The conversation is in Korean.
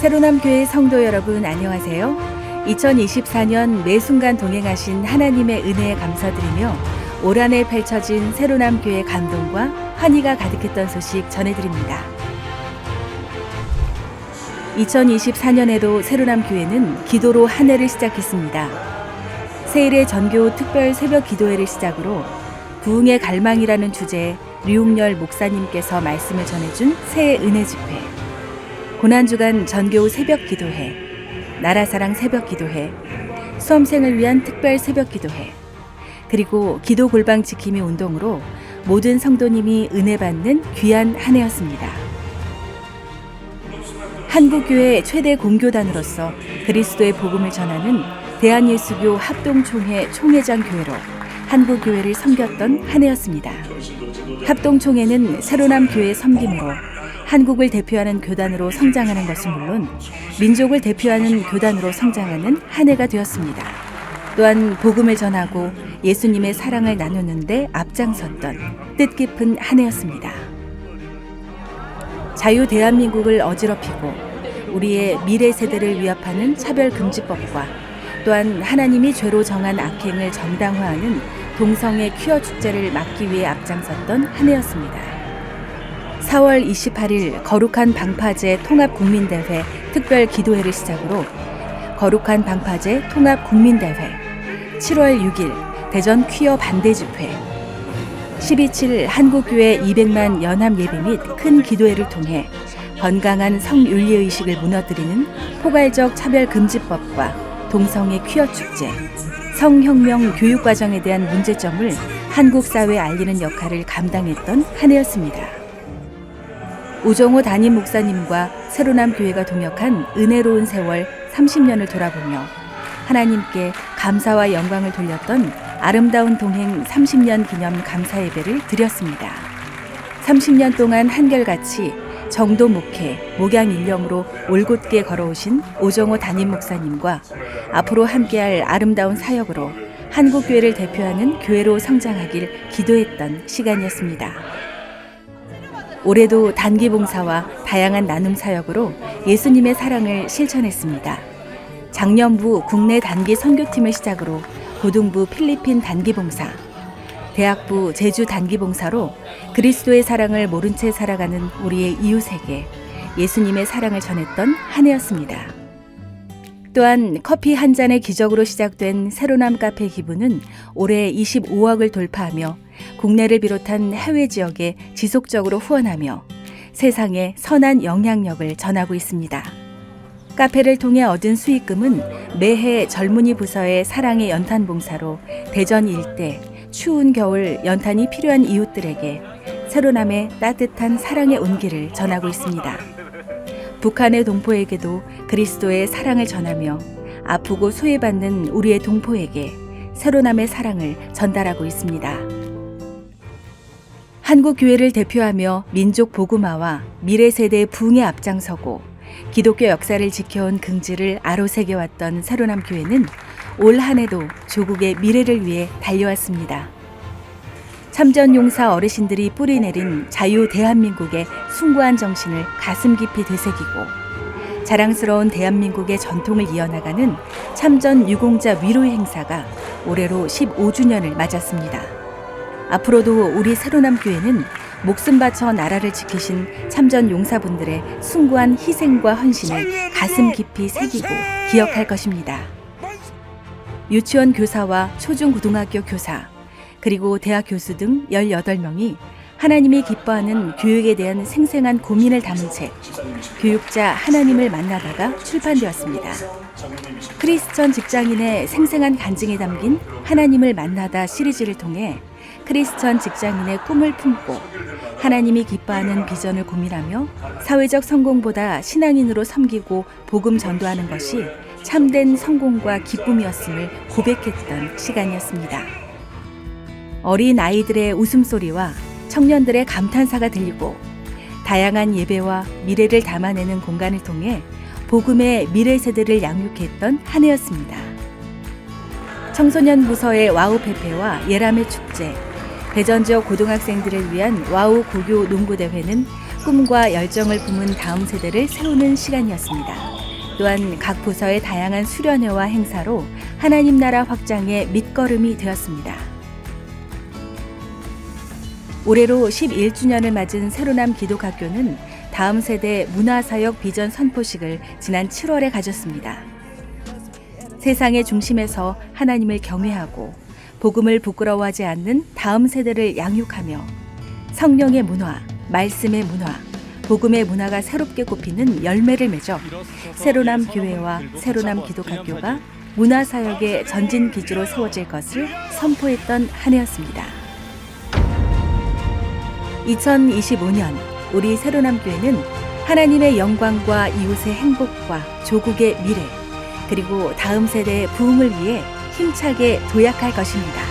새로남 교회 성도 여러분 안녕하세요. 2024년 매 순간 동행하신 하나님의 은혜에 감사드리며 올 한해 펼쳐진 새로남 교회 감동과 환희가 가득했던 소식 전해드립니다. 2024년에도 새로남 교회는 기도로 한 해를 시작했습니다. 세일의 전교 특별 새벽 기도회를 시작으로 부흥의 갈망이라는 주제에 류웅열 목사님께서 말씀을 전해준 새해 은혜 집회, 고난주간 전교 새벽 기도회, 나라사랑 새벽 기도회, 수험생을 위한 특별 새벽 기도회, 그리고 기도 골방 지킴이 운동으로 모든 성도님이 은혜 받는 귀한 한 해였습니다. 한국교회 최대 공교단으로서 그리스도의 복음을 전하는 대한예수교 합동총회 총회장 교회로 한국교회를 섬겼던 한 해였습니다. 합동총회는 새로남 교회 섬김으로 한국을 대표하는 교단으로 성장하는 것은 물론 민족을 대표하는 교단으로 성장하는 한 해가 되었습니다. 또한 복음을 전하고 예수님의 사랑을 나누는데 앞장섰던 뜻깊은 한 해였습니다. 자유 대한민국을 어지럽히고 우리의 미래 세대를 위협하는 차별금지법과 또한 하나님이 죄로 정한 악행을 정당화하는 동성애 퀴어 축제를 막기 위해 앞장섰던 한 해였습니다. 4월 28일 거룩한 방파제 통합 국민대회 특별 기도회를 시작으로 거룩한 방파제 통합 국민대회 7월 6일 대전 퀴어 반대 집회 12.7 한국교회 200만 연합 예배 및 큰 기도회를 통해 건강한 성윤리 의식을 무너뜨리는 포괄적 차별금지법과 동성애 퀴어 축제, 성혁명 교육 과정에 대한 문제점을 한국 사회에 알리는 역할을 감당했던 한 해였습니다. 우정호 담임 목사님과 새로남 교회가 동역한 은혜로운 세월 30년을 돌아보며 하나님께 감사와 영광을 돌렸던 아름다운 동행 30년 기념 감사 예배를 드렸습니다. 30년 동안 한결같이 정도 목회, 목양 일령으로 올곧게 걸어오신 오정호 담임 목사님과 앞으로 함께할 아름다운 사역으로 한국교회를 대표하는 교회로 성장하길 기도했던 시간이었습니다. 올해도 단기 봉사와 다양한 나눔 사역으로 예수님의 사랑을 실천했습니다. 작년부 국내 단기 선교팀을 시작으로 고등부 필리핀 단기 봉사, 대학부 제주 단기 봉사로 그리스도의 사랑을 모른 채 살아가는 우리의 이웃에게 예수님의 사랑을 전했던 한 해였습니다. 또한 커피 한 잔의 기적으로 시작된 새로남 카페 기부는 올해 25억을 돌파하며 국내를 비롯한 해외 지역에 지속적으로 후원하며 세상에 선한 영향력을 전하고 있습니다. 카페를 통해 얻은 수익금은 매해 젊은이 부서의 사랑의 연탄 봉사로 대전 일대 추운 겨울 연탄이 필요한 이웃들에게 새로남의 따뜻한 사랑의 온기를 전하고 있습니다. 북한의 동포에게도 그리스도의 사랑을 전하며 아프고 소외받는 우리의 동포에게 새로남의 사랑을 전달하고 있습니다. 한국 교회를 대표하며 민족 복음화와 미래 세대의 부흥에 앞장서고 기독교 역사를 지켜온 긍지를 아로새겨왔던 새로남 교회는 올 한해도 조국의 미래를 위해 달려왔습니다. 참전 용사 어르신들이 뿌리내린 자유 대한민국의 숭고한 정신을 가슴 깊이 되새기고 자랑스러운 대한민국의 전통을 이어나가는 참전 유공자 위로 행사가 올해로 15주년을 맞았습니다. 앞으로도 우리 새로남 교회는 목숨 바쳐 나라를 지키신 참전 용사분들의 숭고한 희생과 헌신을 가슴 깊이 새기고 기억할 것입니다. 유치원 교사와 초중고등학교 교사, 그리고 대학 교수 등 18명이 하나님이 기뻐하는 교육에 대한 생생한 고민을 담은 책, 교육자 하나님을 만나다가 출판되었습니다. 크리스천 직장인의 생생한 간증이 담긴 하나님을 만나다 시리즈를 통해 크리스천 직장인의 꿈을 품고 하나님이 기뻐하는 비전을 고민하며 사회적 성공보다 신앙인으로 섬기고 복음 전도하는 것이 참된 성공과 기쁨이었음을 고백했던 시간이었습니다. 어린 아이들의 웃음소리와 청년들의 감탄사가 들리고 다양한 예배와 미래를 담아내는 공간을 통해 복음의 미래 세대를 양육했던 한 해였습니다. 청소년 부서의 와우 페페와 예람의 축제, 대전 지역 고등학생들을 위한 와우 고교 농구 대회는 꿈과 열정을 품은 다음 세대를 세우는 시간이었습니다. 또한 각 부서의 다양한 수련회와 행사로 하나님 나라 확장의 밑거름이 되었습니다. 올해로 11주년을 맞은 새로남 기독학교는 다음 세대 문화사역 비전 선포식을 지난 7월에 가졌습니다. 세상의 중심에서 하나님을 경외하고 복음을 부끄러워하지 않는 다음 세대를 양육하며 성령의 문화, 말씀의 문화, 복음의 문화가 새롭게 꼽히는 열매를 맺어 새로남 교회와 새로남 기독학교가 문화사역의 전진 기지로 세워질 것을 선포했던 한 해였습니다. 2025년 우리 새로남 교회는 하나님의 영광과 이웃의 행복과 조국의 미래 그리고 다음 세대의 부흥을 위해 힘차게 도약할 것입니다.